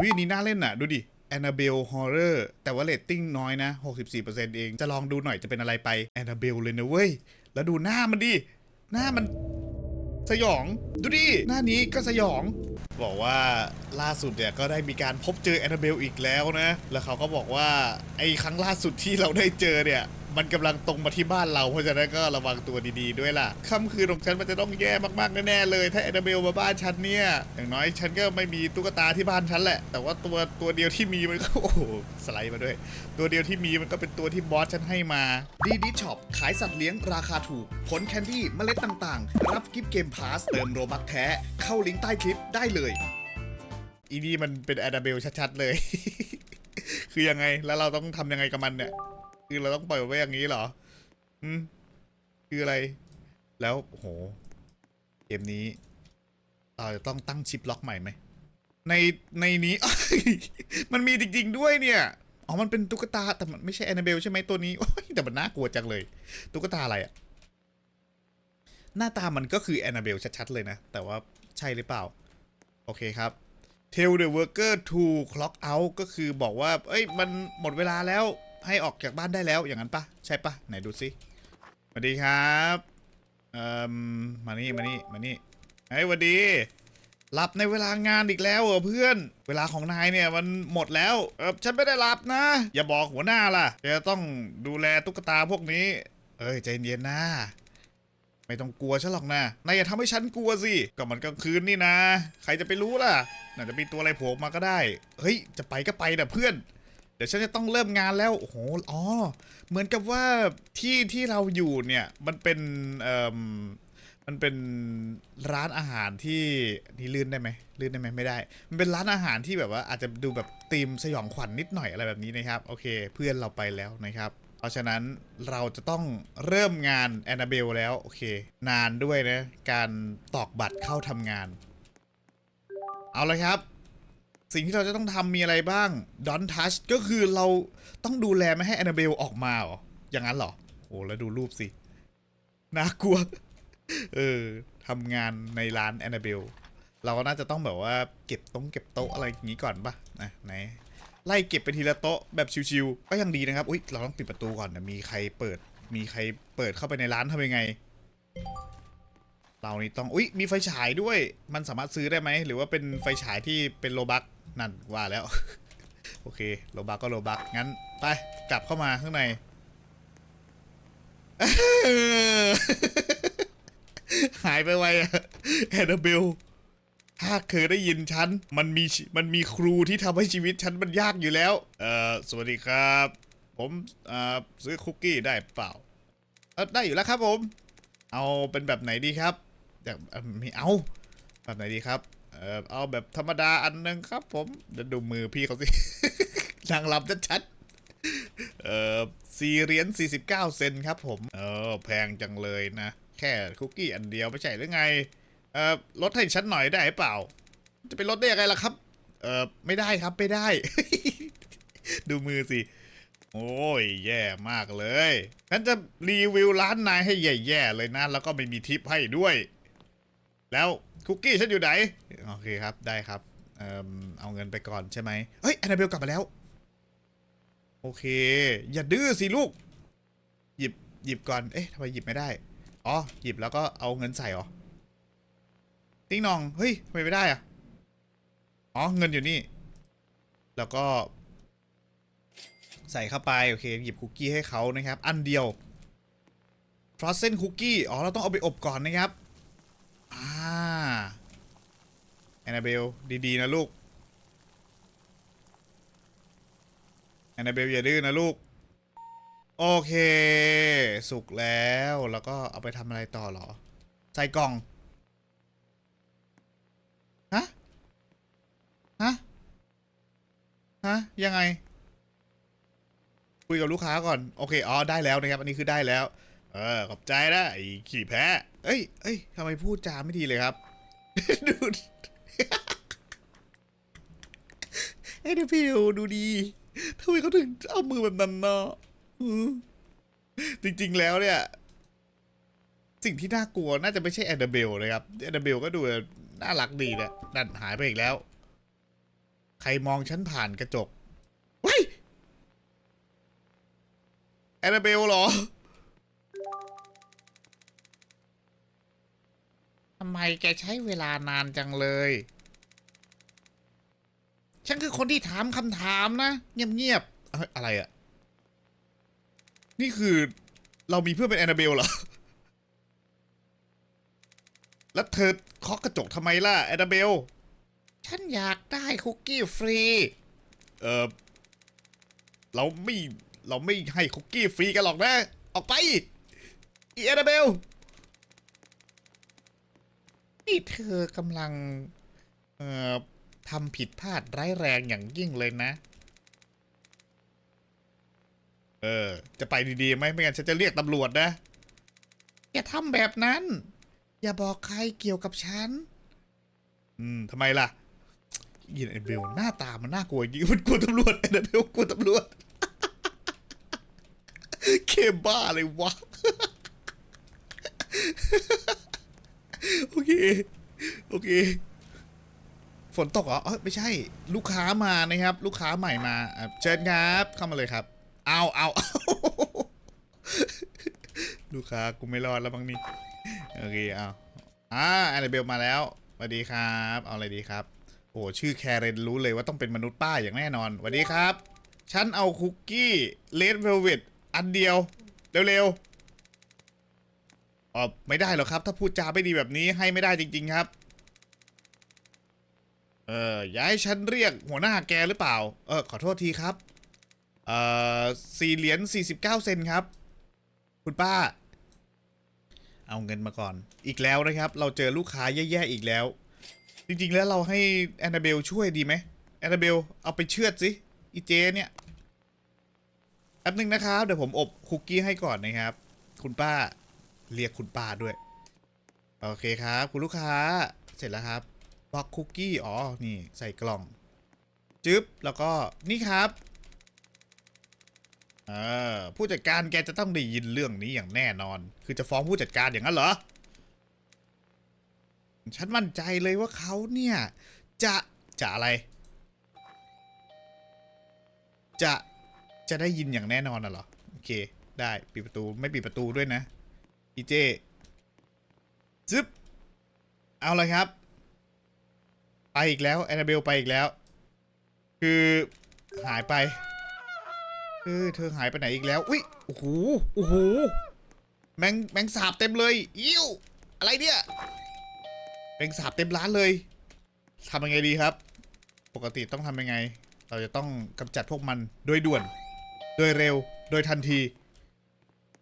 วิอันนี้น่าเล่นอะ ดูดิ Annabelle Horror แต่ว่าเรตติ้งน้อยนะ 64%เอง จะลองดูหน่อยจะเป็นอะไรไป Annabelle เลยนะเว้ย แล้วดูหน้ามันดิ หน้ามันสยอง ดูดิ หน้านี้ก็สยอง บอกว่าล่าสุดเนี่ยก็ได้มีการพบเจอแอนนาเบลอีกแล้วนะ แล้วเขาก็บอกว่าไอ้ครั้งล่าสุดที่เราได้เจอเนี่ย มันกำลังตรงมาที่บ้านเราเพราะฉะนั้นก็ระวังตัวดีๆด้วยล่ะค่ำคืนของฉันมันจะต้องแย่มากๆแน่ๆเลย ถ้าแอนนาเบลมาบ้านฉันเนี่ยอย่างน้อยฉันก็ไม่มีตุ๊กตาที่บ้านฉันแหละ แต่ว่าตัวตัวเดียวที่มีมันก็โอ้โหสไลด์มาด้วย ตัวเดียวที่มีมันก็เป็นตัวที่บอสฉันให้มาดีดีช็อปขายสัตว์เลี้ยงราคาถูกผลแคนดี้เมล็ดต่างๆ รับกิฟต์เกมพาสเติมโรบัคแท้ เข้าลิงก์ใต้คลิปได้เลยอีนี่มันเป็นแอนนาเบลชัดๆเลย คือยังไงแล้วเราต้องทำยังไงกับมันเนี่ย คือเราต้องปล่อยไว้อย่างนี้เหรออืมคืออะไร แล้วโหเกมนี้เราจะต้องตั้งชิปล็อกใหม่ไหมในในนี้มันมีจริงๆด้วยเนี่ยอ๋อมันเป็นตุ๊กตาแต่มันไม่ใช่แอนนาเบลใช่ไหมตัวนี้โอ้ยแต่มันน่ากลัวจังเลย ตุ๊กตาอะไรอะหน้าตามันก็คือแอนนาเบลชัดๆเลยนะ แต่ว่าใช่หรือเปล่า โอเคครับ Tell the worker to clock out ก็คือบอกว่า เอ้ย มันหมดเวลาแล้ว ให้ออกจากบ้านได้แล้วอย่างนั้นปะใช่ปะไหนดูสิสวัสดีครับเอ่มมานี่มานี่มานี่เฮ้ยสวัสดีหลับในเวลางานอีกแล้วเหรอเพื่อน เวลาของนายเนี่ยมันหมดแล้วเออฉันไม่ได้หลับนะ อย่าบอกหัวหน้าล่ะแกต้องดูแลตุ๊กตาพวกนี้เอ้ยใจเย็นนะไม่ต้องกลัวฉันหรอกนะนายอย่าทำให้ฉันกลัวสิก็มันกลางคืนนี่นะ ใครจะไปรู้ล่ะน่าจะมีตัวอะไรโผล่มาก็ได้ เฮ้ย จะไปก็ไปนะเพื่อน เดี๋ยวฉันจะต้องเริ่มงานแล้ว โอ้โห อ๋อ เหมือนกับว่าที่ที่เราอยู่เนี่ย มันเป็นเอ่อมันเป็นร้านอาหารที่นี่ลื่นได้ไหมลื่นได้ไหมไม่ได้ มันเป็นร้านอาหารที่แบบว่าอาจจะดูแบบธีมสยองขวัญนนิดหน่อยอะไรแบบนี้นะครับ โอเค เพื่อนเราไปแล้วนะครับ เพราะฉะนั้นเราจะต้องเริ่มงานแอนนาเบลแล้ว โอเค นานด้วยนะ การตอกบัตรเข้าทำงาน เอาเลยครับ สิ่งที่เราจะต้องทำมีอะไรบ้าง Don't touch ก็คือเราต้องดูแลไม่ให้แอนนาเบลออกมาเหรอ อย่างนั้นเหรอ โอ้แล้วดูรูปสิ น่ากลัว เออทำงานในร้านแอนนาเบล เราก็น่าจะต้องแบบว่าเก็บตรงเก็บโต๊ะอะไรอย่างนี้ก่อนปะนะไหนไล่เก็บไปทีละโต๊ะแบบชิวๆก็ยังดีนะครับ อุ้ยเราต้องปิดประตูก่อนนะมีใครเปิด มีใครเปิดเข้าไปในร้านทำยังไง เรานี่ต้อง อุ้ยมีไฟฉายด้วย มันสามารถซื้อได้ไหม หรือว่าเป็นไฟฉายที่เป็นโลบักนั่นว่าแล้ว โอเค โลบักก็โลบักงั้น ไป กลับเข้ามาข้างใน หายไปไวอะแอนนาเบลถ้าเคยได้ยินฉัน มันมีชีมันมีครูที่ทำให้ชีวิตฉันมันยากอยู่แล้ว เอ่อ สวัสดีครับ ผมเอ่อซื้อคุกกี้ได้เปล่า เออได้อยู่แล้วครับผม เอาเป็นแบบไหนดีครับ อยากไม่เอาแบบไหนดีครับ เออเอาแบบธรรมดาอันหนึงครับ ผมเดี๋ยวดูมือพี่เขาสินางรำชัดๆเออสี่เหรียญสี่สิบเก้าเซนครับผม เออ แพงจังเลยนะ แค่คุกกี้อันเดียวไม่ใช่หรือไง เออลดให้ฉันหน่อยได้เปล่า จะไปลดได้ยังไงล่ะครับ เออไม่ได้ครับไม่ได้ ดูมือสิ โอ้ย แย่มากเลยฉันจะรีวิวร้านนายให้แย่ๆเลยนะ แล้วก็ไม่มีทิปให้ด้วย แล้วคุกกี้ฉันอยู่ไหน โอเคครับ ได้ครับ เอ่อเอาเงินไปก่อนใช่ไหมเฮ้ยแอนนาเบลกลับมาแล้ว โอเค อย่าดื้อสิลูก หยิบหยิบก่อน เอ๊ะทำไมหยิบไม่ได้ อ๋อ หยิบแล้วก็เอาเงินใส่เหรอติ๊งนอง เฮ้ยทำไมไม่ได้อะอ๋อ เงินอยู่นี่ แล้วก็ ใส่เข้าไป โอเค หยิบคุกกี้ให้เขานะครับ อันเดียว frozen cookie อ๋อ เราต้องเอาไปอบก่อนนะครับ อ่าแอนนาเบลดีๆนะลูกแอนนาเบลอย่าดื้อนะลูก โอเค สุกแล้วแล้วก็เอาไปทำอะไรต่อเหรอ ใส่กล่อง ฮะ ฮะ ฮะ ยังไง คุยกับลูกค้าก่อน โอเค อ๋อ ได้แล้วนะครับ อันนี้คือได้แล้ว เออ ขอบใจนะไอ้ขี่แพ้ เอ้ยเอ้ยทำไมพูดจาไม่ดีเลยครับ ดูดไอ้เดพิวดูดีทำไมเขาถึงเอามือแบบนั้นเนาะจริงๆแล้วเนี่ย สิ่งที่น่ากลัวน่าจะไม่ใช่แอนเดอร์เบลเลยครับแอนเดอร์เบลก็ดูน่ารักดีนะนั่นหายไปอีกแล้ว ใครมองฉันผ่านกระจกเฮ้ยแอนนาเบลเหรอำไมแกใช้เวลานานจังเลย ฉันคือคนที่ถามคำถามนะ เงียบๆเอ้ยอะไรอะนี่คือเรามีเพื่อนเป็นแอนนาเบลเหรอ แล้วเธอเคาะกระจกทำไมล่ะ แอนนาเบล ฉันอยากได้คุกกี้ฟรี เออเราไม่ เราไม่ให้คุกกี้ฟรีกันหรอกนะ ออกไป อีแอนนาเบล นี่เธอกำลัง เอ่อทำผิดพลาดร้ายแรงอย่างยิ่งเลยนะ เออ จะไปดีๆไหมไม่งั้นฉันจะเรียกตำรวจนะ อย่าทำแบบนั้น อย่าบอกใครเกี่ยวกับฉัน อืมทำไมล่ะยินเอ็นเบลหน้าตามันน่ากลัวจริงมันกลัวตำรวจเอ็นเบลกลัวตำรวจ เคบ้าเลยวะ โอเค โอเค ฝนตกเหรอเออไม่ใช่ ลูกค้ามานะครับ ลูกค้าใหม่มาอะเชิญครับ เข้ามาเลยครับ เอาเอาเอาลูกค้ากูไม่รอดแล้วบางนี่โอเคเอาอ่าอนนเบลมาแล้วสวัสดีครับ เอาอะไรดีครับ โอ้ชื่อแคเรนรู้เลยว่าต้องเป็นมนุษย์ป้าอย่างแน่นอนสวัสดีครับ ฉันเอาคุกกี้เลดเวลเวตอันเดียว เร็วๆ อ๋อไม่ได้หรอกครับ ถ้าพูดจาไม่ดีแบบนี้ให้ไม่ได้จริง ๆครับ เอออย่าให้ฉันเรียกหัวหน้าแกหรือเปล่า เออขอโทษทีครับ เอ่อสี่เหรียญสี่สิบเก้าเซนครับ คุณป้า เอาเงินมาก่อน อีกแล้วนะครับ เราเจอลูกค้าแย่ๆอีกแล้ว จริงๆแล้วเราให้แอนนาเบลช่วยดีไหมแอนนาเบลเอาไปเชือดสิอีเจเนี่ยแป๊บนึงนะครับ เดี๋ยวผมอบคุกกี้ให้ก่อนนะครับ คุณป้า เรียกคุณป้าด้วย โอเคครับ คุณลูกค้า เสร็จแล้วครับบล็อกคุกกี้ อ๋อ นี่ใส่กล่อง จึ๊บ แล้วก็นี่ครับเออผู้จัดการแกจะต้องได้ยินเรื่องนี้อย่างแน่นอน คือจะฟ้องผู้จัดการอย่างนั้นเหรอ ฉันมั่นใจเลยว่าเขาเนี่ย จะ จะอะไร จะ จะได้ยินอย่างแน่นอนน่ะเหรอ โอเค ได้ ปิดประตู ไม่ปิดประตูด้วยนะ อีเจซึบเอาเลยครับ ไปอีกแล้วแอนนาเบลไปอีกแล้ว คือหายไปเออเธอหายไปไหนอีกแล้วอุ้ยโอ้โหโอ้โหแมงแมงสาบเต็มเลยอิ้วอะไรเนี่ยแมงสาบเต็มร้านเลยทำยังไงดีครับ ปกติต้องทำยังไง เราจะต้องกำจัดพวกมันโดยด่วน โดยเร็ว โดยทันที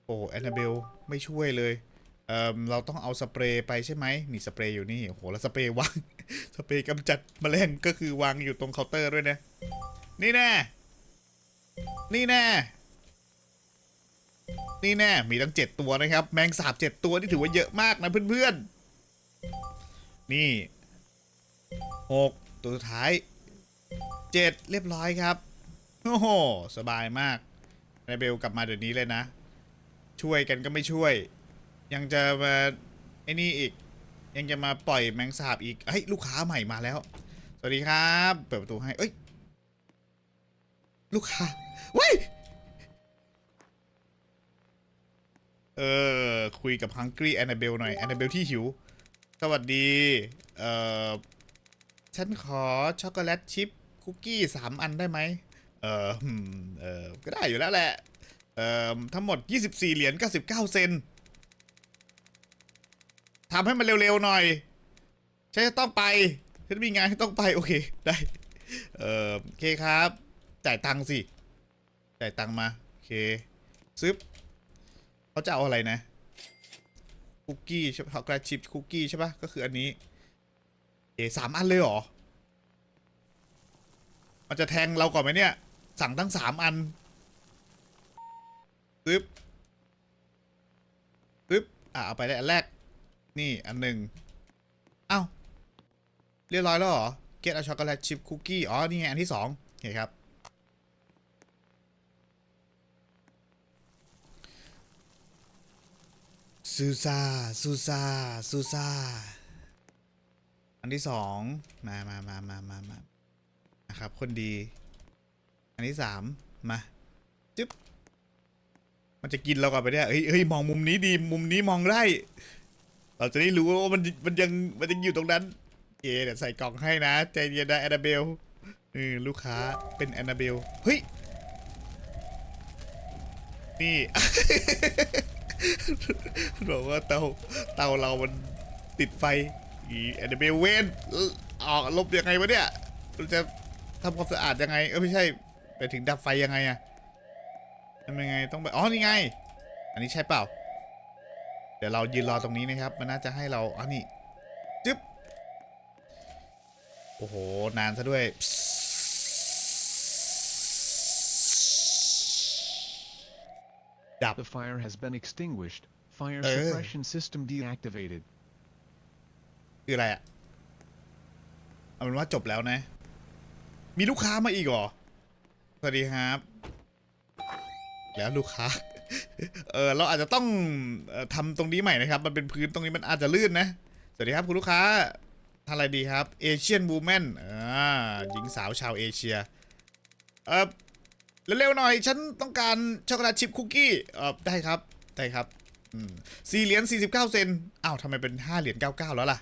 โอ้แอนนาเบล ไม่ช่วยเลยเอ่อเราต้องเอาสเปรย์ไปใช่ไหมนี่สเปรย์อยู่นี่โอ้โหแล้วสเปรย์วาง สเปรย์กำจัดแมลงก็คือวางอยู่ตรงเคาน์เตอร์ด้วยนะ นี่แน่นี่แน่นี่แน่มีตั้งเจ็ดตัวนะครับ แมงสาบเจ็ดตัวนี่ถือว่าเยอะมากนะเพื่อนๆ นี่หกตัวสุดท้ายเจ็ดเรียบร้อยครับ โอ้โห สบายมากนายเบลกลับมาเดี๋ยวนี้เลยนะ ช่วยกันก็ไม่ช่วย ยังจะมาไอ้นี่อีก ยังจะมาปล่อยแมงสาบอีกเฮ้ยลูกค้าใหม่มาแล้ว สวัสดีครับ เปิดประตูให้เอ้ยลูกค้าเว้ยเออคุยกับ Hungry Annabelle หน่อย Annabelle ที่หิว สวัสดี เอ่อ ฉันขอช็อกโกแลตชิพคุกกี้สามอันได้ไหม เอออืมเออก็ได้อยู่แล้วแหละ เอ่อทั้งหมด 24 เหรียญ 99 เซนทำให้มันเร็วๆหน่อยฉันจะต้องไปฉันมีงานที่ต้องไปโอเคได้ เออโอเคครับ จ่ายตังค์สิ จ่ายตังค์มา โอเคซึบเขาจะเอาอะไรนะ คุกกี้ใช่ปะช็อกโกแลตชิพคุกกี้ใช่ปะก็คืออันนี้ เอสามอันเลยเหรอ มันจะแทงเราก่อนไหมเนี่ย สั่งตั้งสามอัน ซึบซึบอะเอาไปได้อันแรก นี่อันหนึ่งเอ้าเรียบร้อยแล้วเหรอ get a chocolate chip cookie อ๋อนี่ไงอันที่สองโอเคครับซูซาซูซาซูซาอันที่สองมามามามามามานะครับ คนดี อันที่สามมา มันจะกินเราก่อนไปเนี่ยเฮ้ยเฮ้ยมองมุมนี้ดีมุมนี้มองได้ เราจะได้รู้ว่ามันมันยังมันยังอยู่ตรงนั้นเอเดี๋ยวใส่กล่องให้นะใจเย็นนะแอนนาเบลเออลูกค้าเป็นแอนนาเบลเฮ้ยนี่บอกว่าเตาเตาเรามันติดไฟอีแอนนาเบลเวนออกลบยังไงวะเนี่ยเราจะทำความสะอาดยังไงเออไม่ใช่ไปถึงดับไฟยังไงอะ ทำยังไงต้องไปอ๋อนี่ไง อันนี้ใช่เปล่า เดี๋ยวเรายืนรอตรงนี้นะครับ มันน่าจะให้เราอันนี้จึ๊บโอ้โหนานซะด้วยดับ The fire has been extinguished. Fire Eh. suppression system deactivated. คืออะไรอะเอาเป็นว่าจบแล้วนะ มีลูกค้ามาอีกเหรอ สวัสดีครับ แล้วลูกค้า เออเราอาจจะต้องออทำตรงนี้ใหม่นะครับ มันเป็นพื้นตรงนี้มันอาจจะลื่นนะ สวัสดีครับคุณลูกค้าทำอะไรดีครับเอเชียนบูแมนอ่าหญิงสาวชาวเอเชีย เออเร็วๆหน่อย ฉันต้องการช็อกโกแลตชิพคุกกี้ เออได้ครับ ได้ครับอืมสี่เหรียญสี่สิบเก้าเซนอ้าวทำไมเป็นห้าเหรียญเก้าเก้าแล้วล่ะ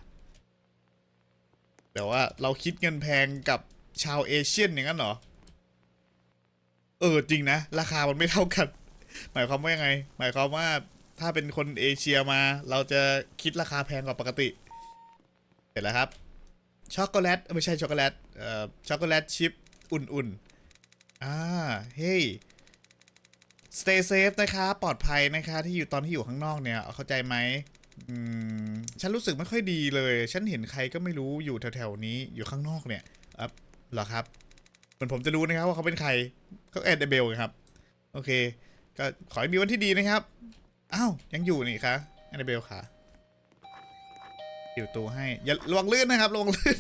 แต่ว่าเราคิดเงินแพงกับชาวเอเชียนอย่างนั้นเหรอ เออจริงนะ ราคามันไม่เท่ากัน หมายความว่ายังไง หมายความว่าถ้าเป็นคนเอเชียมา เราจะคิดราคาแพงกว่าปกติเห็นแล้วครับ ช็อกโกแลตไม่ใช่ช็อกโกแลตเอ่อช็อกโกแลตชิพอุ่นๆ อ่า เฮ้ย stay safe นะคะปลอดภัยนะคะ ที่อยู่ตอนที่อยู่ข้างนอกเนี่ย เข้าใจไหมอืมฉันรู้สึกไม่ค่อยดีเลย ฉันเห็นใครก็ไม่รู้อยู่แถวๆนี้อยู่ข้างนอกเนี่ยอะเหรอครับเหมือนผมจะรู้นะครับว่าเขาเป็นใคร ก็แอนเดเบลครับ โอเค ก็ขอให้มีวันที่ดีนะครับ อ้าว ยังอยู่นี่คะแอนเดเบลค่ะอยู่ตัวให้ อย่าระวังลื่นนะครับระวังลื่น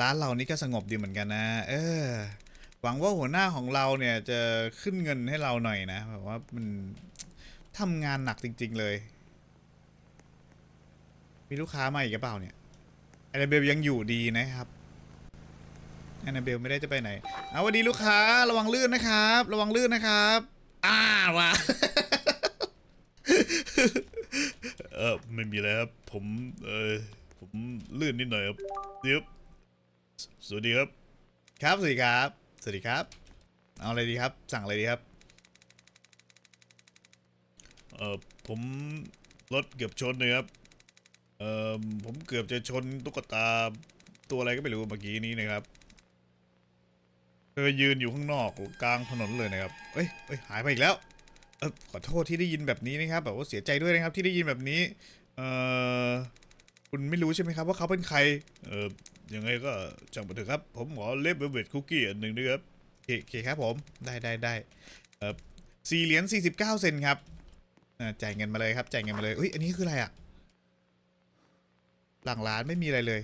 ร้านเรานี่ก็สงบดีเหมือนกันนะ เออ หวังว่าหัวหน้าของเราเนี่ยจะขึ้นเงินให้เราหน่อยนะแบบว่ามันทำงานหนักจริง ๆ เลย มีลูกค้ามาอีกหรือเปล่าเนี่ยแอนนาเบลยังอยู่ดีนะครับแอนนาเบลไม่ได้จะไปไหนเอาสวัสดีลูกค้าระวังลื่นนะครับ ระวังลื่นนะครับอ้าวะเออไม่มีแล้วครับ ผมเออผมลื่นนิดหน่อยครับเดี๋ยวสวัสดีครับ ครับสวัสดีครับ สวัสดีครับ เอาอะไรดีครับ สั่งอะไรดีครับ เออผมรถเกือบชนเลยครับ เออผมเกือบจะชนตุ๊กตาตัวอะไรก็ไม่รู้เมื่อกี้นี้นะครับ เธอยืนอยู่ข้างนอกกลางถนนเลยนะครับ เอ้ยเอ้ยหายไปอีกแล้ว เออขอโทษที่ได้ยินแบบนี้นะครับ แบบว่าเสียใจด้วยนะครับที่ได้ยินแบบนี้ เออคุณไม่รู้ใช่ไหมครับ ว่าเขาเป็นใคร เออยังไงก็จังมาเถอะครับ ผมขอเลฟเวลเวทคุกกี้อันหนึ่งด้วยครับโอเคครับผม ได้ได้ได้เออสี่เหรียญสี่สิบเก้าเซนครับจ่ายเงินมาเลยครับ จ่ายเงินมาเลยเฮ้ย อันนี้คืออะไรอะ หลังร้านไม่มีอะไรเลย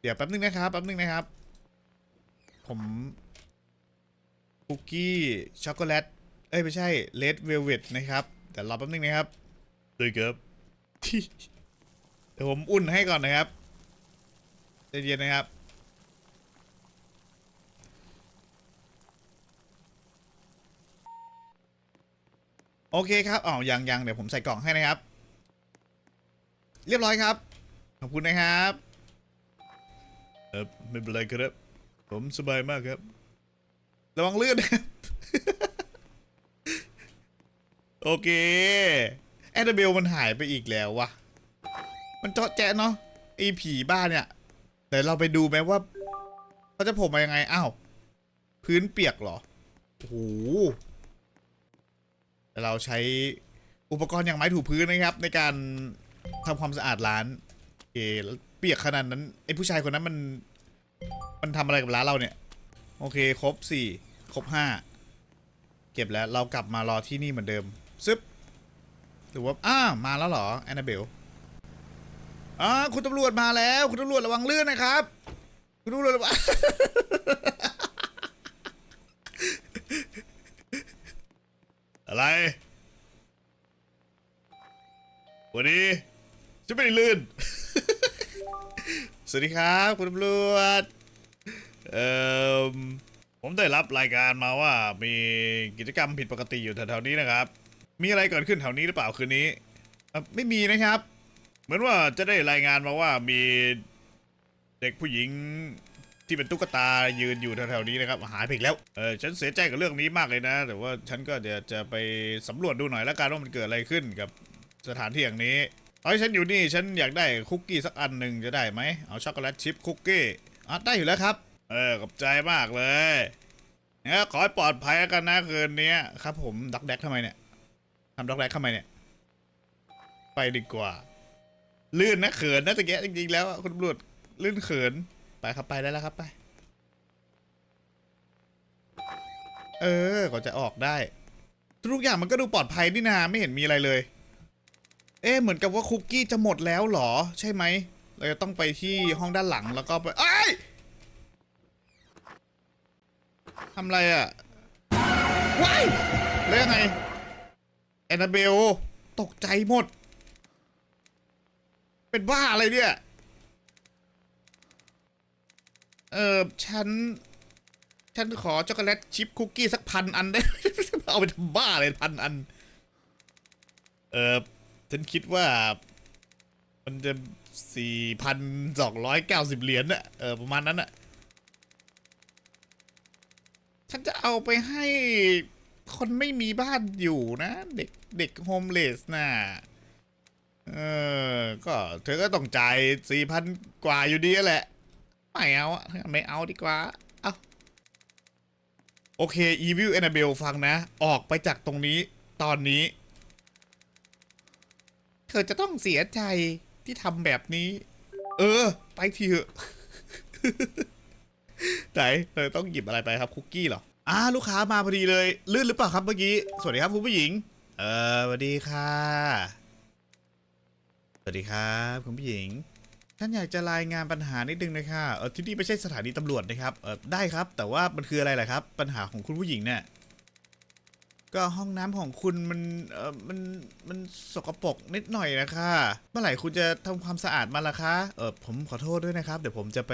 เดี๋ยวแป๊บนึงนะครับแป๊บนึงนะครับ ผมคุกกี้ช็อกโกแลตเอ้ย ไม่ใช่เลดเวลเว t นะครับแต่รอแป๊บนึงนะครับเลยครับเดี๋ยวผมอุ่นให้ก่อนนะครับใจเย็นนะครับโอเคครับอ๋อยังยังเดี๋ยวผมใส่กล่องให้นะครับ เรียบร้อยครับข อบคุณนะครับเออไม่เป็นไรครับ ผมสบายมากครับ ระวังเลื่อนนะครับ โอเค แอดเบลมันหายไปอีกแล้ววะมันเจาะแจ๊ะเนาะไอผีบ้านเนี่ยเดี๋ยวเราไปดูไหมว่าเขาจะผลมายังไงอ้าวพื้นเปียกเหรอโอ้โหแต่เราใช้อุปกรณ์อย่างไม้ถูพื้นนะครับ ในการทำความสะอาดร้าน โอเคแล้วเปียกขนาดนั้นไอผู้ชายคนนั้นมัน มันทำอะไรกับร้านเราเนี่ย โอเค ครบสี่ครบห้าเก็บแล้วเรากลับมารอที่นี่เหมือนเดิมซึบหรือว่าอ้ามาแล้วเหรอแอนนาเบลอ่าคุณตำรวจมาแล้ว คุณตำรวจระวังเลื่อนนะครับ คุณตำรวจระวังอะไรวันนี้ จะไม่ได้ลื่น สวัสดีครับคุณตำรวจเอ่อผมได้รับรายการมาว่ามีกิจกรรมผิดปกติอยู่แถวๆนี้นะครับ มีอะไรเกิดขึ้นแถวนี้หรือเปล่าคืนนี้อ่อไม่มีนะครับ เหมือนว่าจะได้รายงานมาว่ามีเด็กผู้หญิงที่เป็นตุ๊กตายืนอยู่แถวๆนี้นะครับหายไปอีกแล้วเออฉันเสียใจกับเรื่องนี้มากเลยนะ แต่ว่าฉันก็เดี๋ยวจะไปสำรวจดูหน่อยแล้วกันว่ามันเกิดอะไรขึ้นกับสถานที่อย่างนี้ ตอนที่ฉันอยู่นี่ฉันอยากได้คุกกี้สักอันหนึ่งจะได้ไหมเอาช็อกโกแลตชิพคุกกี้อะได้อยู่แล้วครับ เออขอบใจมากเลยเนี่ยขอให้ปลอดภัยกันนะคืนนี้ครับผมด็อกแดกทำไมเนี่ยทำด็อกแดกทำไมเนี่ย ไปดีกว่า ลื่นนะเขินนะตะแกะจริงๆแล้วคุณตำรวจลื่นเขินไปครับไปได้แล้วครับไป เออก็จะออกได้ ทุกอย่างมันก็ดูปลอดภัยนี่นาไม่เห็นมีอะไรเลย เอ๊ะเหมือนกับว่าคุกกี้จะหมดแล้วเหรอ ใช่ไหม เราจะต้องไปที่ห้องด้านหลังแล้วก็ไปเอ้ยทำอะไรอะ่ะว้ายแล้วยังไงแอนนาเบล ตกใจหมด เป็นบ้าอะไรเนี่ย เออฉัน ฉันขอช็อกโกแลตชิพคุกกี้สักพันอันได้ เอาไปทำบ้าเลยพันอัน เออ ฉันคิดว่า มันจะสี่พันสองร้อยเก้าสิบเหรียญน่ะเออประมาณนั้นน่ะ ฉันจะเอาไปให้คนไม่มีบ้านอยู่นะ เด็กเด็กโฮมเลสน่ะ เออ ก็เธอก็ต้องจ่ายสี่พันกว่าอยู่ดีแหละ ไม่เอาอะไม่เอาดีกว่า เอาโอเค Evil Annabelle ฟังนะ ออกไปจากตรงนี้ตอนนี้ ธอจะต้องเสียใจที่ทำแบบนี้ เออ ไปทีเถอะไหนเธอต้องหยิบอะไรไปครับคุกกี้เหรออ่าลูกค้ามาพอดีเลย ลื่นหรือเปล่าครับเมื่อกี้ สวัสดีครับคุณผู้หญิง เออสวัสดีค่ะ สวัสดีครับคุณผู้หญิงฉันอยากจะรายงานปัญหานิดนึงนะคะเออที่นี่ไม่ใช่สถานีตำรวจนะครับ เออได้ครับ แต่ว่ามันคืออะไรล่ะครับ ปัญหาของคุณผู้หญิงเนี่ย ก็ห้องน้ำของคุณมันเออมันมันสกปรกนิดหน่อยนะคะ เมื่อไหร่คุณจะทำความสะอาดมันล่ะคะเออผมขอโทษด้วยนะครับ เดี๋ยวผมจะไป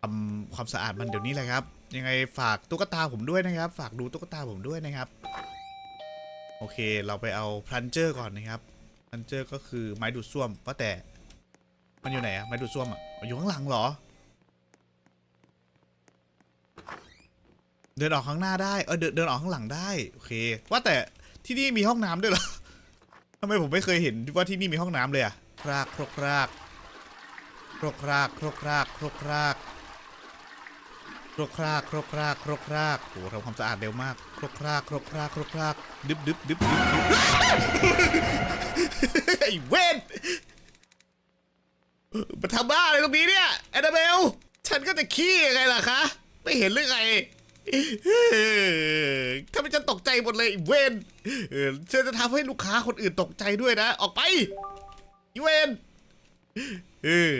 ทำความสะอาดมันเดี๋ยวนี้แหละครับ ยังไงฝากตุ๊กตาผมด้วยนะครับ ฝากดูตุ๊กตาผมด้วยนะครับ โอเค เราไปเอาพลันเจอร์ก่อนนะครับพลันเจอร์ก็คือไม้ดูดซ่วมว่าแต่ มันอยู่ไหนอะไม้ดูดซ่วมอะอยู่ข้างหลังเหรอ เดินออกข้างหน้าได้เออเดินเดินออกข้างหลังได้โอเค ว่าแต่ที่นี่มีห้องน้ำด้วยเหรอทำไมผมไม่เคยเห็นว่าที่นี่มีห้องน้ำเลยอะครากครกครากครกครากครกครากครกครากครกครากครกครากครกครากโอ้ทำความสะอาดเร็วมากครกครากครกครากครกครากดึบดึบดึบดึบดึบไอ้เวนมาทำบ้าอะไรตรงนี้เนี่ยแอนนาเบล ฉันก็จะขี้ยังไงล่ะคะ ไม่เห็นหรือไง ถ้าไม่ฉันตกใจหมดเลยเวนเออฉันจะทำให้ลูกค้าคนอื่นตกใจด้วยนะ ออกไปอ้เวนเออ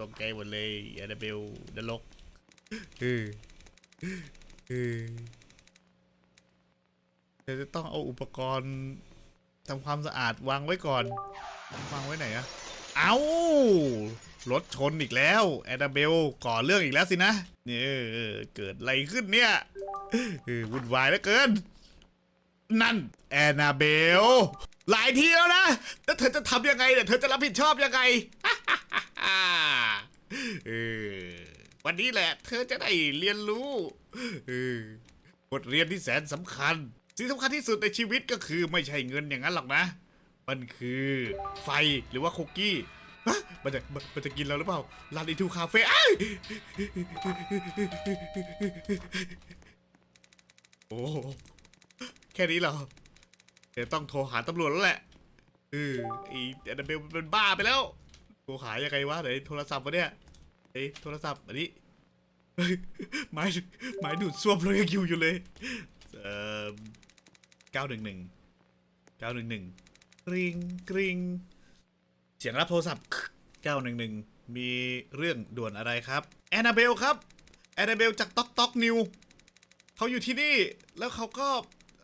ตกใจหมดเลยแอนนาเบลนรกเออเออฉันจะต้องเอาอุปกรณ์ทำความสะอาดวางไว้ก่อน วางไว้ไหนอะ เอารถชนอีกแล้วแอนนาเบลก่อเรื่องอีกแล้วสินะเนี่ยเกิดอะไรขึ้นเนี่ยวุ่นวายเหลือเกิน นั่นแอนนาเบลหลายทีแล้วนะแล้วเธอจะทำยังไงเนี่ยเธอจะรับผิดชอบยังไงเออวันนี้แหละ เธอจะได้เรียนรู้เออบทเรียนที่แสนสำคัญ สิ่งสำคัญที่สุดในชีวิตก็คือไม่ใช่เงินอย่างนั้นหรอกนะ มันคือไฟหรือว่าคุกกี้มันจะมันมันจะกินเราหรือเปล่าร้านอีทูคาเฟ่โอ้แค่นี้เหรอเดี๋ยวต้องโทรหาตำรวจแล้วแหละเออไอ้แอนนาเบลมันเป็นบ้าไปแล้วโทรหายังไงวะไหนโทรศัพท์วะเนี่ยเอ้โทรศัพท์อันนี้เฮ้ยไม้ไม้ดูดซ่วมเรายังอยู่อยู่เลยเอ่อเก้าหนึ่งหนึ่งเก้าหนึ่งหนึ่ง กริงกริงเสียงรับโทรศัพท์เก้าหนึ่งหนึ่งมีเรื่องด่วนอะไรครับ แอนนาเบลครับแอนนาเบลจากต๊อกต๊อกนิวเขาอยู่ที่นี่แล้วเขาก็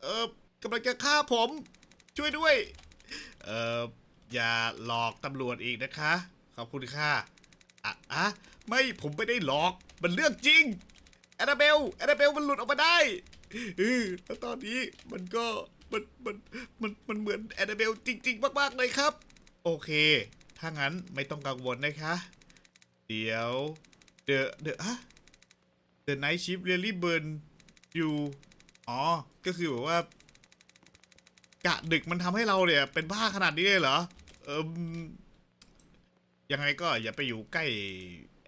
เออกำลังจะฆ่าผมช่วยด้วยเอออย่าหลอกตำรวจอีกนะคะ ขอบคุณค่ะอะอะไม่ผมไม่ได้หลอกมันเรื่องจริงแอนนาเบลแอนนาเบลมันหลุดออกมาได้เออแล้วตอนนี้มันก็ มันมันมันมันเหมือนแอนนาเบลจริง ๆ มาก ๆ เลยครับ โอเค ถ้างั้นไม่ต้องกังวลนะคะ เดี๋ยวเดอะเดอะอะ The Night Shift Really Burn You อ๋อ ก็คือแบบว่า กะดึกมันทำให้เราเนี่ย เป็นบ้าขนาดนี้เลยเหรอ เอิมยังไงก็อย่าไปอยู่ใกล้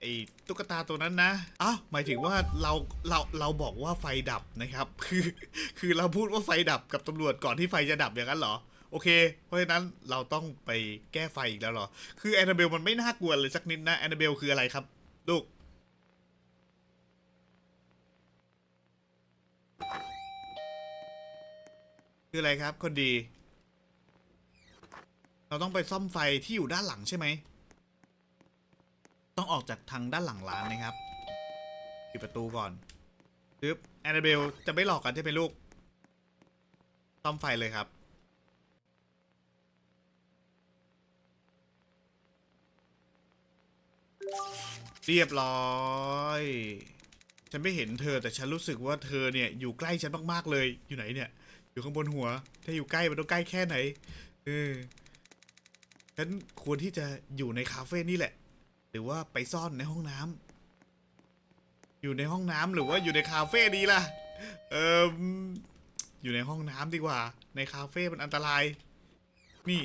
ไอ้ตุ๊กตาตัวนั้นนะอ้าวหมายถึงว่าเราเราเราบอกว่าไฟดับนะครับ คือคือเราพูดว่าไฟดับกับตำรวจก่อนที่ไฟจะดับอย่างนั้นเหรอโอเค เพราะฉะนั้นเราต้องไปแก้ไฟอีกแล้วเหรอ คือแอนนาเบลมันไม่น่ากลัวเลยสักนิดนะแอนนาเบลคืออะไรครับ ลูก คืออะไรครับ คนดี เราต้องไปซ่อมไฟที่อยู่ด้านหลังใช่ไหม ต้องออกจากทางด้านหลังร้านนะครับปิดประตูก่อนซึบแอนนาเบลจะไม่หลอกกันใช่ไหมลูกซ่อมไฟเลยครับ เรียบร้อยฉันไม่เห็นเธอแต่ฉันรู้สึกว่าเธอเนี่ยอยู่ใกล้ฉันมากๆเลยอยู่ไหนเนี่ย อยู่ข้างบนหัว ถ้าอยู่ใกล้มันต้องใกล้แค่ไหนเออฉันควรที่จะอยู่ในคาเฟ่นี่แหละ หรือว่าไปซ่อนในห้องน้ำอยู่ในห้องน้ำหรือว่าอยู่ในคาเฟ่ดีล่ะ เอออยู่ในห้องน้ำดีกว่า ในคาเฟ่มันอันตราย นี่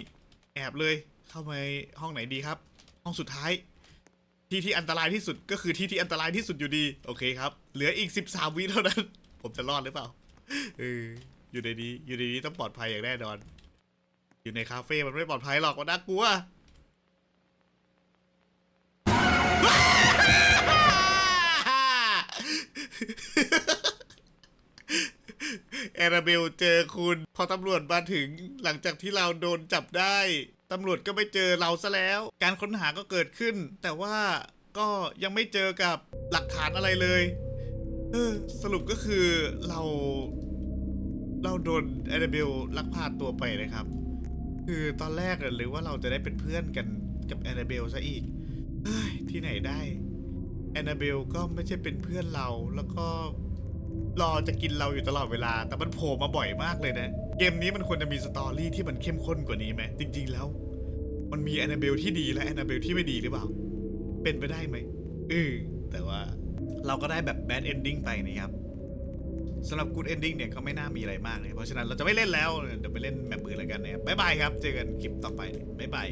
แอบเลยเข้าไปห้องไหนดีครับ ห้องสุดท้าย ที่ที่อันตรายที่สุดก็คือที่ที่อันตรายที่สุดอยู่ดี โอเคครับ เหลืออีก 13วิเท่านั้น ผมจะรอดหรือเปล่าเอออยู่ในนี้อยู่ในนี้ต้องปลอดภัยอย่างแน่นอน อยู่ในคาเฟ่มันไม่ปลอดภัยหรอกมันน่ากลัว แอนนาเบลเจอคุณ พอตำรวจมาถึงหลังจากที่เราโดนจับได้ ตำรวจก็ไม่เจอเราซะแล้ว การค้นหาก็เกิดขึ้น แต่ว่าก็ยังไม่เจอกับหลักฐานอะไรเลยเออสรุปก็คือเรา เราโดนแอนนาเบลลักพาตัวไปนะครับ คือตอนแรกหรือว่าเราจะได้เป็นเพื่อนกันกับแอนนาเบลซะอีกที่ไหนได้ นนาเบลก็ไม่ใช่เป็นเพื่อนเราแล้วก็รอจะกินเราอยู่ตลอดเวลา แต่มันโผล่มาบ่อยมากเลยนะ เกมนี้มันควรจะมีสตอรี่ที่มันเข้มข้นกว่านี้ไหมจริง ๆ แล้ว มันมีแอนนาเบลที่ดีและแอนนาเบลที่ไม่ดีหรือเปล่า เป็นไปได้ไหมเออแต่ว่าเราก็ได้แบบแบดเอนดิ้งไปนะครับสำหรับกูดเอนดิ้งเนี่ยก็ไม่น่ามีอะไรมากเลยเพราะฉะนั้นเราจะไม่เล่นแล้วเดี๋ยวไปเล่นแบบอื่นแล้วกันนะครับบ๊ายบายครับ เจอกันคลิปต่อไปบ๊ายบาย